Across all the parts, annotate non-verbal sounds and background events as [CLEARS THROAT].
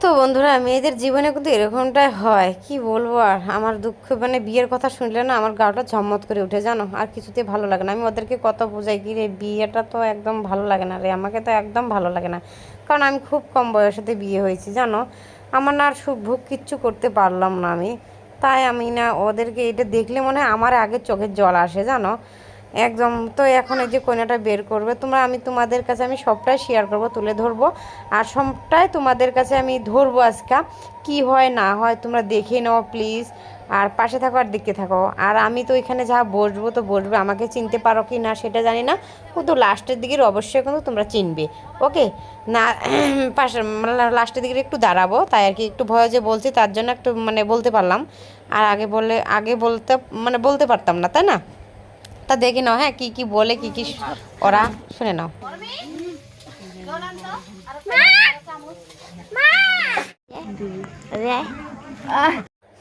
তো বন্ধুরা, মেয়েদের জীবনে কিন্তু এরকমটাই হয়। কি বলব আর? আমার দুঃখ মানে বিয়ের কথা শুনলে না আমার গাটা ঝম্মত করে উঠে জানো? আর কিছুতে ভালো লাগে না। আমি ওদেরকে কত বোঝাই, কি রে, বিয়েটা তো একদম ভালো লাগে না রে? আমাকে তো একদম ভালো লাগে না। কারণ আমি খুব কম বয়সেতে বিয়ে হয়েছি, জানো? আমার না আর সুখ ভোগ কিচ্ছু করতে পারলাম না আমি। তাই আমি না ওদেরকে এটা দেখলে মনে হয় আমার আগে চোখের জল আসে জানো? একদম, তো এখন এই যে কন্যাটা বের করবে, তোমরা আমি তোমাদের কাছে আমি সবটাই শেয়ার করব, তুলে ধরবো। আর সবটাই তোমাদের কাছে আমি ধরবো আজকে, কি হয়, না হয়, তোমরা দেখে নাও প্লিজ আর পাশে থাকো আর দেখতে থাকো। আর আমি তো এখানে যা বসবো তো বসবে, আমাকে চিনতে পারো কি না সেটা জানি না, কিন্তু লাস্টের দিকের অবশ্যই কিন্তু তোমরা চিনবে ওকে না, [CLEARS THROAT] পাশে মানে লাস্টের দিকে একটু দাঁড়াবো, তাই আর কি, একটু ভয় যে বলছি, তার জন্য একটু মানে বলতে পারলাম। আর আগে বলে আগে বলতে মানে বলতে পারতাম না, তাই না? তা দেখে নাও হ্যাঁ কি কি বলে, কি কি ওরা, শুনে নাও।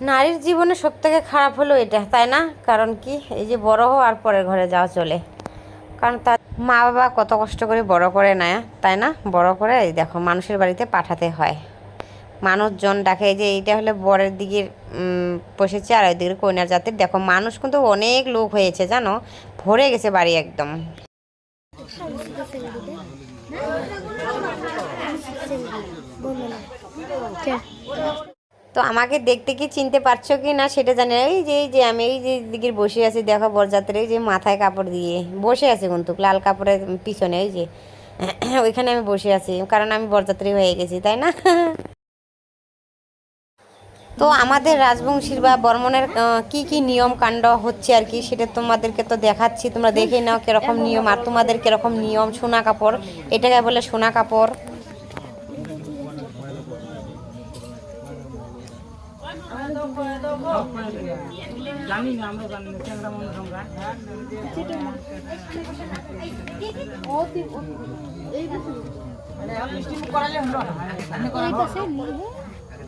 নারীর জীবনে সব থেকে খারাপ হলো এটা, তাই না? কারণ কি, এই যে বড় হও আর পরের ঘরে যাওয়া চলে। কারণ তার মা বাবা কত কষ্ট করে বড় করে নেয়, তাই না? বড় করে দেখো, মানুষের বাড়িতে পাঠাতে হয়। মানুষজন ডাকে যে এইটা হলে বরের দিকে বসেছে আর ওই দিকে কন্যার জাতের। দেখো, মানুষ কিন্তু অনেক লোক হয়েছে, জানো? ভরে গেছে বাড়ি একদম। তো আমাকে দেখতে কি চিনতে পারছ কি না সেটা জানি না। এই যে এই যে, আমি এই যে দিকে বসে আছি, দেখো বরযাত্রী যে মাথায় কাপড় দিয়ে। বসে আছি কিন্তু, লাল কাপড়ের পিছনে ওই যে। [CLEARS THROAT] ওইখানে আমি বসে আছি, কারণ আমি বরযাত্রী হয়ে গেছি, তাই না? [LAUGHS] তো আমাদের রাজবংশীর বা বর্মনের কি কি নিয়ম কাণ্ড হচ্ছে আর কি সেটা তোমাদেরকে তো দেখাচ্ছি তোমরা দেখে নাও কীরকম নিয়ম আর তোমাদের কীরকম নিয়ম সোনা কাপড় এটাকে বলে সোনা কাপড় জানি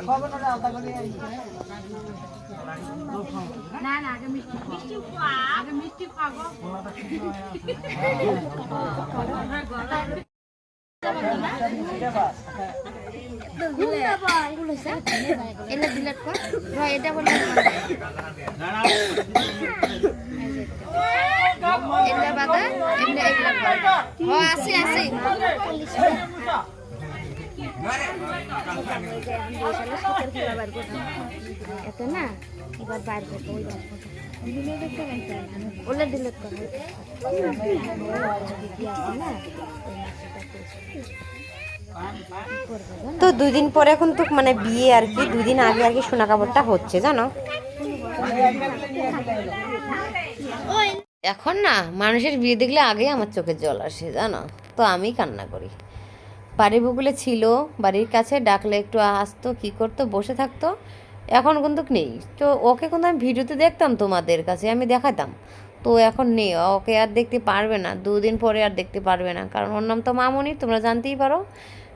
খবর না আলাদা মিষ্টি এই- আগে মিষ্টি কর ভাই এটা বলে এটা বাদা এমনি এগুলা ও আসি আসি এত না এবার বাইর করব ওলা ডিলেট কর দিদি আছে না তো দুদিন পরে এখন তো মানে বিয়ে আর কি, দুদিন আগে আর কি সোনা কাপড়টা হচ্ছে, জানো? এখন না, মানুষের বিয়ে দেখলে আগেই আমার চোখের জল আসে, জানো? তো আমি কান্না করি। বাড়ির বুকুলে ছিল, বাড়ির কাছে ডাকলে একটু আসতো, কি করতো, বসে থাকতো। এখন কিন্তু নেই। তো ওকে কিন্তু আমি ভিডিওতে দেখতাম তোমাদের কাছে, আমি দেখাতাম। তো এখন নেই, ওকে আর দেখতে পারবে না, দুদিন পরে আর দেখতে পারবে না। কারণ ওর নাম তো মামুনি, তোমরা জানতেই পারো।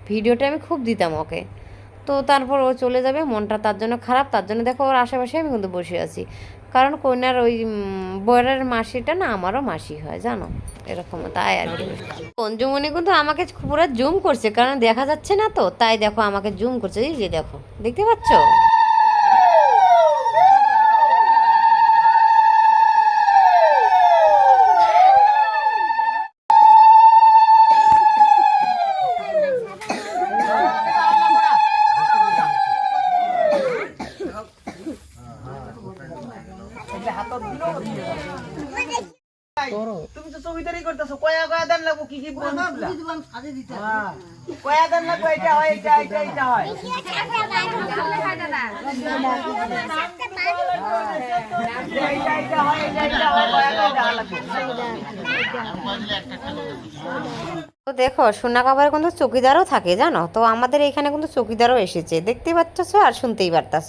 ভিডিওটা আমি খুব দিতাম ওকে। তো তারপর ও চলে যাবে, মনটা তার জন্য খারাপ, তার জন্য দেখো ওর আশেপাশে আমি কিন্তু বসে আছি। কারণ কন্যার ওই বরের মাসিটা না আমারও মাসি হয়, জানো? এরকম, তাই আর কি। পঞ্চমণি কিন্তু আমাকে পুরো জুম করছে, কারণ দেখা যাচ্ছে না তো, তাই দেখো আমাকে জুম করছে, এই যে দেখো, দেখতে পাচ্ছ? তুমি তো চৌকিদারি করতেছো কয়া কয়া দেন লাগবো কি কি হ্যাঁ কয়া দেন লাগবো এটা হয় এটা এটা এটা হয় হয় হয় তো দেখো সোনা কাবার কিন্তু চকিদারও থাকে জানো তো আমাদের এখানে কিন্তু চকিদারও এসেছে দেখতে পাচ্ছ আর শুনতেই পারতাছ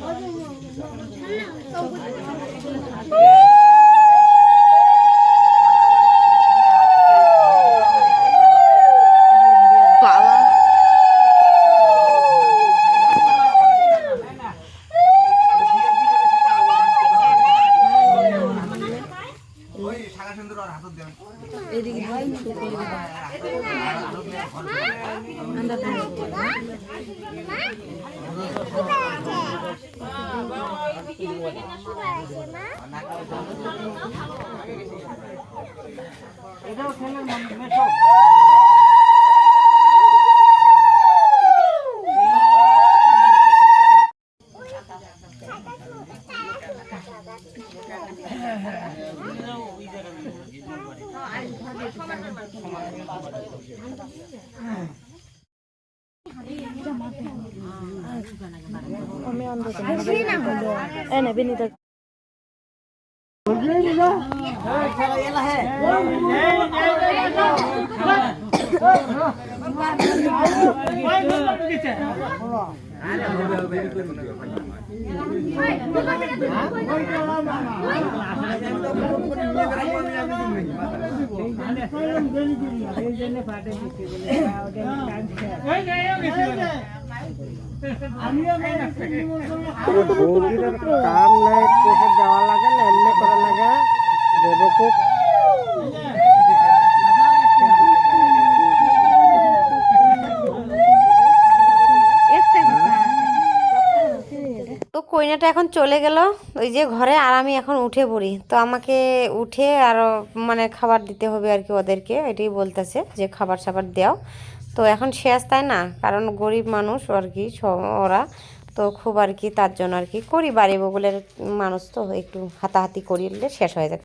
হাত হাতে ওটা ব্যাগ ভরা হবে কি করে গেলে হলো এটাও খেলে মেশো কাম নাই পয়সা দেওয়া লাগে না এমনি করা লাগে। বেবকুব তো কইনাটা এখন চলে গেল। ওই যে ঘরে আর আমি এখন উঠে পড়ি। তো আমাকে উঠে আরও মানে খাবার দিতে হবে আর কি ওদেরকে এটাই বলতেছে যে খাবার সাবার দেও। তো এখন শেষ তাই না? কারণ গরিব মানুষ আর কি ওরা। তো খুব আর কি তার জন্য আর কি করি বাড়ি বগুলের মানুষ তো একটু হাতাহাতি করিলে শেষ হয়ে যায়।